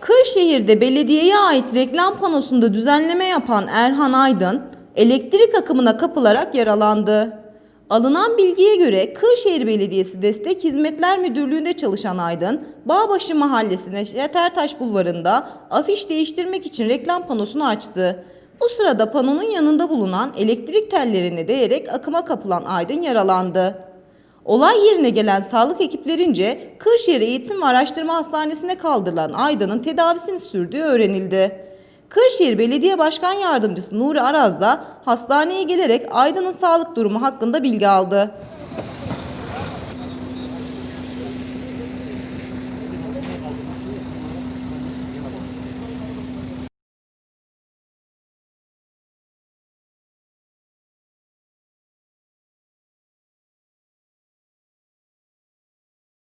Kırşehir'de belediyeye ait reklam panosunda düzenleme yapan Erhan Aydın, elektrik akımına kapılarak yaralandı. Alınan bilgiye göre Kırşehir Belediyesi Destek Hizmetler Müdürlüğü'nde çalışan Aydın, Bağbaşı Mahallesi'ne Yetertaş Bulvarı'nda afiş değiştirmek için reklam panosunu açtı. Bu sırada panonun yanında bulunan elektrik tellerine değerek akıma kapılan Aydın yaralandı. Olay yerine gelen sağlık ekiplerince Kırşehir Eğitim ve Araştırma Hastanesi'ne kaldırılan Aydın'ın tedavisini sürdüğü öğrenildi. Kırşehir Belediye Başkan Yardımcısı Nuri Araz da hastaneye gelerek Aydın'ın sağlık durumu hakkında bilgi aldı.